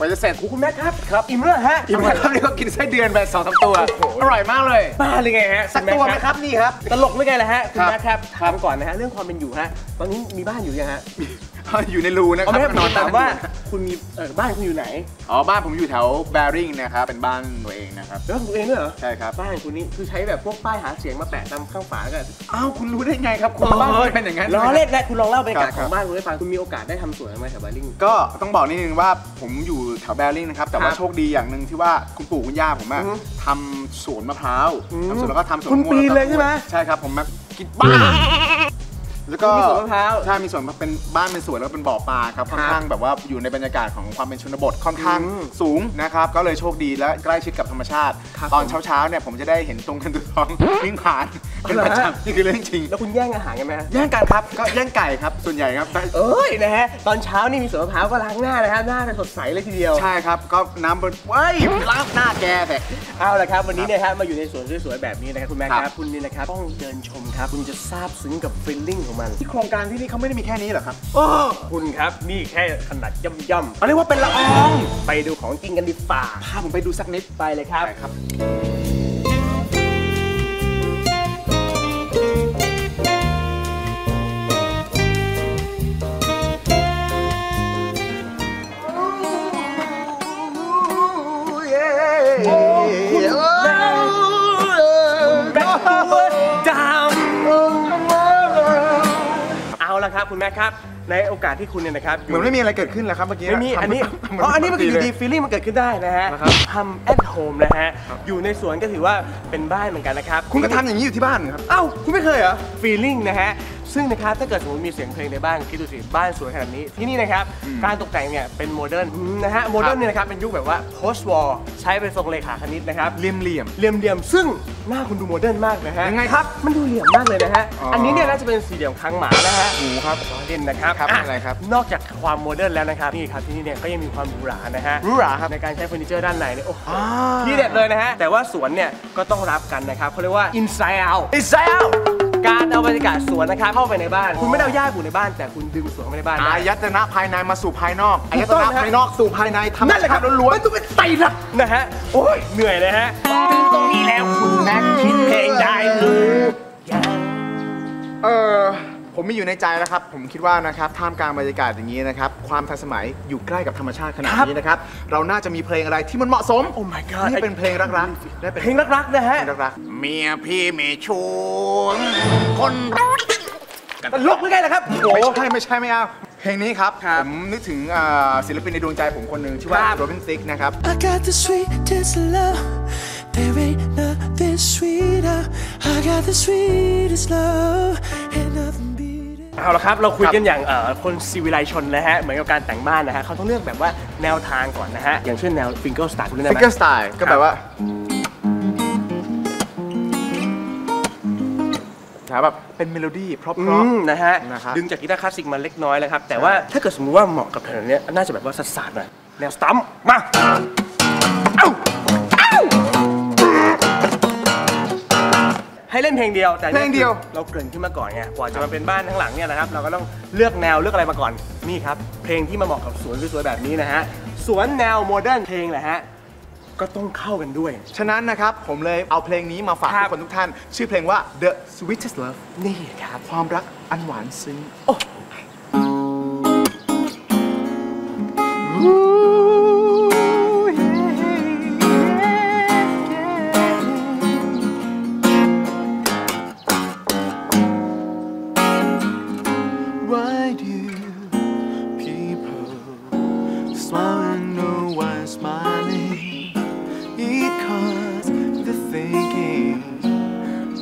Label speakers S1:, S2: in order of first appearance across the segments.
S1: กว่าจะเสร็จ
S2: คุณแม่ครับครับอิ่มแล้วเหรอฮะ
S1: อิ่มแล้วครับนี่ก็กินไส้เดือนไปสองสามตัวอร่อยมากเลย
S2: บ้าเลยไงฮะ
S1: สักตัวไหมครับนี่ครับ
S2: ตลกหรือไงล่ะฮะคุณ
S1: ครับ
S2: แม่ครับถามก่อนนะฮะเรื่องความเป็นอยู่ฮะตอนนี้มีบ้านอยู่ยังฮะ
S1: อยู่ในรูนะค
S2: เอา
S1: รับ
S2: ไม่ให้ผม
S1: นอน
S2: ถามว่า
S1: ใต้
S2: คุณมีเออบ้านคุณอยู่ไหน
S1: อ๋อบ้านผมอยู่แถวแบริ่งนะครับเป็นบ้านตัวเองนะครับ
S2: แล้วคุณเองด้วยเหรอ
S1: ใช่ครับ
S2: บ้านคุณนี่คือใช้แบบพวกป้ายหาเสียงมาแปะตามข้างฝากัน
S1: อ้าวคุณรู้ได้ไงครับคุณบ้านคุณเป็นอย่างนั้น
S2: ล้อเล่นนะคุณลองเล่าบรรยากาศ
S1: ค
S2: ข
S1: รับ
S2: องบ้านคุณให้ฟัง คุณมีโอกาสได้ทำสวนไหมแถวแบริ่ง
S1: ก็ต้องบอกนิดนึงว่าผมอยู่แถวแบริ่งนะครับแต่ว่า
S2: ครับ
S1: โชคดีอย่างหนึ่งที่ว่าคุณปู่คุณย่าผมอะ
S2: อือฮึ
S1: ทำสวนมะพร้าว
S2: อืม
S1: ทำสวนแล้วก็ทำสวน
S2: คุณ
S1: มะม่วง
S2: ปีน
S1: แวก็
S2: เลยใช่ไหม
S1: ใช่ครับผมมากินบ้าแล้ว ก็
S2: มีสวนมะพร้าว
S1: ใช่มีสวนเป็นบ้านเป็นสวนแล้วก็เป็นบ่อปลาครับค่อนข้างแบบว่าอยู่ในบรรยากาศของความเป็นชนบทค่อนข้าง
S2: อืม
S1: สูงนะครับก็เลยโชคดีและใกล้ชิดกับธรรมชาติ
S2: ครับ
S1: ตอนเช้าๆเนี่ยผมจะได้เห็นตรงกันตัวทองวิ่งผ่านเป็นประ
S2: เหรอฮะ
S1: จำนี่คือเรื่องจริง
S2: แล้วคุณแย่งอาหารกันไหมฮะ
S1: แย่งกันครับก็แย่งไก่ครับส่วนใหญ่ครับ
S2: เอ้ยนะฮะตอนเช้านี่มีสวนมะพร้าวก็ล้างหน้านะฮะหน้าจะสดใสเลยทีเดียว
S1: ใช่ครับก็น้ำบนเว้ยล้างหน้าแกแต่
S2: เอาละครับวันนี้เนี่ยฮะมาอยู่ในสวนสวยๆแบบนี้นะครับคุณแม่ค
S1: ครั
S2: รับบคุณนี่นะครับต้องเดินชมครับคุณจะซาบซึ้งกับฟีลลิ่งของมัน
S1: ที่โครงการที่นี่เขาไม่ได้มีแค่นี้เหรอครับ
S2: โอ้คุณครับนี่แค่ขนาดย่ำ
S1: เขาเรียกว่าเป็นละออง
S2: ๆไปดูของจริงกันดีฝ่า
S1: พาผมไปดูสักนิด
S2: ไปเลยครับ
S1: ไปครับ
S2: ครับคุณแม่ครับ ในโอกาสที่คุณเนี่ยนะครับ
S1: เหมือนไม่มีอะไรเกิดขึ้นแล้วครับเมื่อกี้
S2: ไม่มีอันนี้
S1: ทำ
S2: เพราะอันนี้มันก็อยู่
S1: เลย
S2: ดีฟีลลิ่งมันเกิดขึ้นได้นะฮะ
S1: นะครับ
S2: ทำ at home นะฮะอยู่ในสวนก็ถือว่าเป็นบ้านเหมือนกันนะครับ
S1: คุณก็ทำอย่างนี้อยู่ที่บ้านครับ
S2: เอ้าคุณไม่เคยเหรอฟีลลิ่งนะฮะ ซึ่งนะครับถ้าเกิดสมมติมีเสียงเพลงในบ้านคิดดูสิบ้านสวยขนาดนี้ที่นี่นะครับการตกแต่งเนี่ยเป็นโมเดิร์นนะฮะโมเดิร์นเนี่ยนะครับเป็นยุคแบบว่า post war ใช้เป็นทรงเลขาคณิตนะครับ
S1: เหลี่ยมเหลี่ยม
S2: เหลี่ยมๆซึ่งหน้าคุณดูโมเดิร์นมากนะฮะ
S1: ยังไงครับ
S2: มันดูเหลี่ยมมากเลยนะฮะ
S1: อ๋ออั
S2: อันนี้เนี่ยน่าจะเป็นสี่เหลี่ยมคางหมานะฮะ
S1: หมูครับ
S2: ล้อเล่นนะครับ
S1: ครับ
S2: อะ
S1: อะไรครับ
S2: นอกจากความโมเดิร์นแล้วนะครับนี่ครับที่นี่เนี่ยก็ยังมีความหรูหรานะฮะ
S1: หรูหราครับ
S2: ในการใช้เฟอร์นิเจอร์ด้านในเนี่ยโอ้โห
S1: อ่า
S2: ที่เด็ดเลยนะฮะแต่ว่าสวนเนี่ยก็ต้องรับกันนะครับเขาเรียกว่า inside out
S1: อิสราเอล
S2: การเอาบรรยากาศสวนนะครับเข้าไปในบ้าน คุณไม่ได้เอาหญ้าปลูกในบ้านแต่คุณดึงสวนเข้าไปในบ้านได้
S1: อายตนะภายในมาสู่ภายนอก
S2: ถู
S1: อากย
S2: ต้
S1: ต
S2: อง
S1: นะ
S2: นะฮะ
S1: ภายนอกสู่ภายในธรรม
S2: นั่นแหละค
S1: ชา
S2: รับ
S1: ติล้วน
S2: มันต้องเป็นไตรักนะฮะ โอ้ย เหนื่อยเลยฮะ ถึงตรงนี้แล้ว
S1: ผมมีอยู่ในใจแล้วครับ ผมคิดว่านะครับท่ามกลางบรรยากาศอย่างนี้นะครับความทันสมัยอยู่ใกล้กับธรรมชาติขนาดนี้นะครับเราน่าจะมีเพลงอะไรที่มันเหมาะสม
S2: โอ้ my god
S1: นี่เป็นเพลงรักๆและเป็น
S2: เพลงรักๆนะฮะ
S1: เพลงรักๆเมียพี่เมชูนคน
S2: ตลกหรือไงล่ะครับโอ้
S1: ไม่ใช่ไม่ใช่ไม่เอาเพลงนี้ครับ
S2: ครับ
S1: ผมนึกถึงอ่าศิลปินในดวงใจผมคนหนึ่งชื่อว่า
S2: ครับ
S1: โรบินซิกนะครับ
S3: I got the sweetest love. There ain't nothing sweeter. I got the sweetest love.
S2: เอาละครับ เราคุย
S1: ครับ
S2: กันอย่างเอ่อคนซีวิไลชนนะฮะ เหมือนกับการแต่งบ้านนะฮะเขาต้องเลือกแบบว่าแนวทางก่อนนะฮะ อย่างเช่นแนวฟิงเกิลสตาร์คุณเล่นได้
S1: ฟิ
S2: ไห
S1: ก
S2: ม
S1: เกอร์สไตล์ก็แบบว่าครับแบบเป็นเมโลดี้เพราะ
S2: อื
S1: ๆ
S2: มนะฮะ
S1: นะครับ
S2: ดึงจากกีตาร์คลาสสิกมาเล็กน้อยแล้วครับ แต่ว่าถ้าเกิดสมมติว่าเหมาะกับแนวเนี้ยน่าจะแบบว่าสัสๆหน่อยแนวสตัมป์มาเอ้า เล่นเพลงเดียวแต่นี่
S1: เพลงเดียว
S2: เราเกริ่นขึ้นมาก่อนไงกว่าจะมาเป็นบ้านทั้างหลังเนี่ยนะครับ เราก็ต้องเลือกแนวเลือกอะไรมาก่อนนี่ครับ เพลงที่มาเหมาะกับสวนสวยๆแบบนี้นะฮะสวนแนวโมเดิร์นเพลงแหละฮะก็ต้องเข้ากันด้วย
S1: ฉะนั้นนะครับ ผมเลยเอาเพลงนี้มาฝาก
S2: ครั
S1: ทุ
S2: บ
S1: กคนทุกท่าน ชื่อเพลงว่า The Sweetest Love
S2: นี่ครับ
S1: ความรักอันหวานซึ้ง
S2: โอ้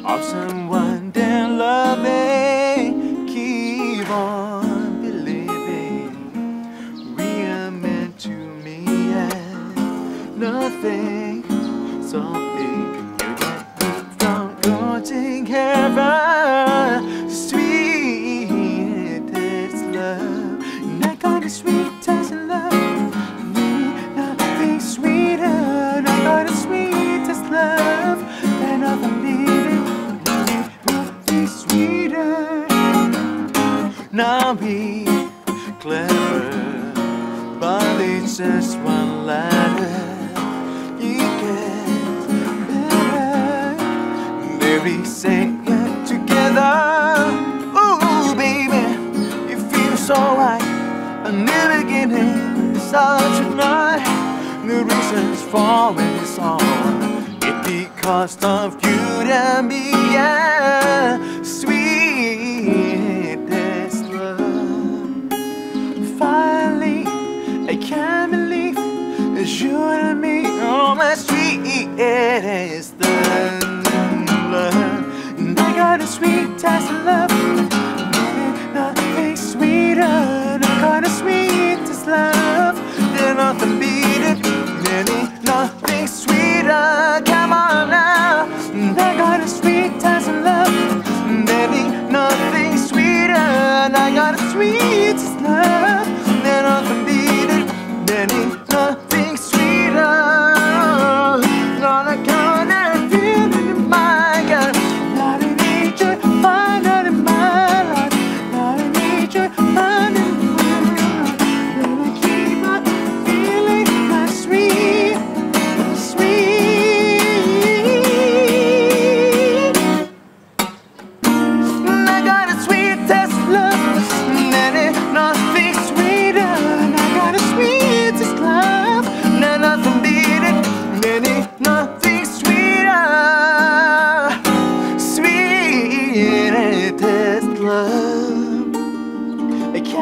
S1: of someone they're loving. Keep on believing we are meant to meet and nothing something you get from going heaven. only just one letter you get. Maybe sing it together. Ooh, baby, it feels alright. A new beginning is all tonight. The reasons for it is all. It's because of you and me, yeah. You and me. Oh, my sweetest love. And I got a sweetest love.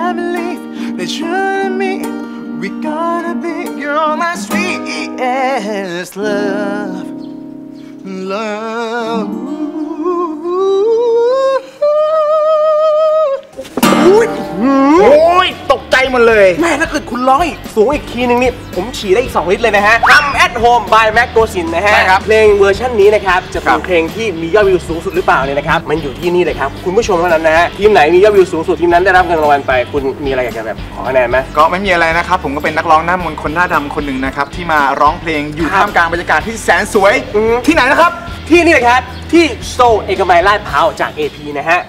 S1: I believe that you and me, we gotta be. You're my sweetest love, love.
S4: หมดเลย
S2: แม่ถ้าเกิดคุณร้องอีกสูงอีกคีย์หนึงนี่ผมฉี่ได้อีก 2 ลิตรเลยนะฮะ Come at home by Mac g o s i n นะฮะ
S4: ใช่ครับ
S2: เพลงเวอร์ชันนี้นะครับจะ
S4: ครั
S2: เป็น
S4: บ
S2: เพลงที่มียอดวิวสูงสุดหรือเปล่าเนี่ยนะครับมันอยู่ที่นี่เลยครับคุณผู้ชมเท่านั้นนะฮะทีมไหนมียอดวิวสูงสุดทีมนั้นได้รับเงินรางวัลไปคุณมีอะไรอยากจะแบบขอคะแนนไหม
S4: ก็ไม่มีอะไรนะครับผมก็เป็นนักร้องหน้ามนต์คนหน้าดำคนหนึ่งนะครับที่มาร้องเพลงอยู่
S2: ครับ
S4: ท่ามกลางบรรยากาศที่แสนสวย
S2: อือฮึ
S4: ที่ไหนนะครับ
S2: ที่นี่เลยครับที่โซเอกมัยลาดพร้าวจาก AP นะฮะ